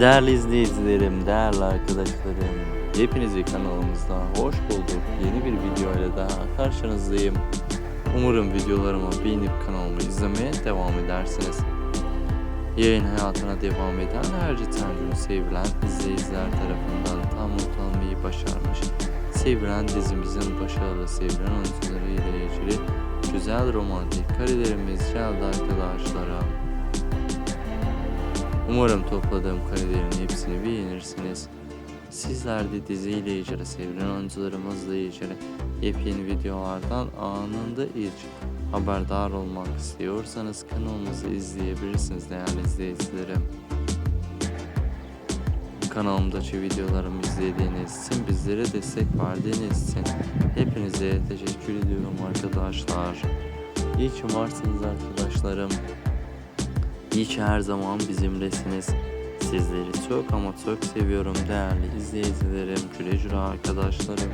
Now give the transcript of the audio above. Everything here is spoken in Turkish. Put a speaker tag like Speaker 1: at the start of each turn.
Speaker 1: Değerli izleyicilerim, değerli arkadaşlarım, hepinizi kanalımızda hoş bulduk. Yeni bir video ile daha karşınızdayım. Umarım videolarımı beğenip kanalımı izlemeye devam edersiniz. Yayın hayatına devam eden geçen gün sevilen izleyiciler tarafından tam not almayı başarmış. Sevilen dizimizin başarılı sevilen oyuncuları ile ilgili güzel romantik karelerimiz geldi arkadaşlarım. Umarım topladığım karelerin hepsini beğenirsiniz. Sizler de diziyle ilgili sevilen oyuncularımızla ilgili yepyeni videolardan anında ilk haberdar olmak istiyorsanız kanalımızı izleyebilirsiniz değerli izleyicilerim. Kanalımdaki videolarımı izlediğiniz için, bizlere destek verdiğiniz için hepinize teşekkür ediyorum arkadaşlar. İyi ki varsınız arkadaşlarım. İyi ki her zaman bizimlesiniz. Sizleri çok ama çok seviyorum değerli izleyicilerim, güle arkadaşlarım.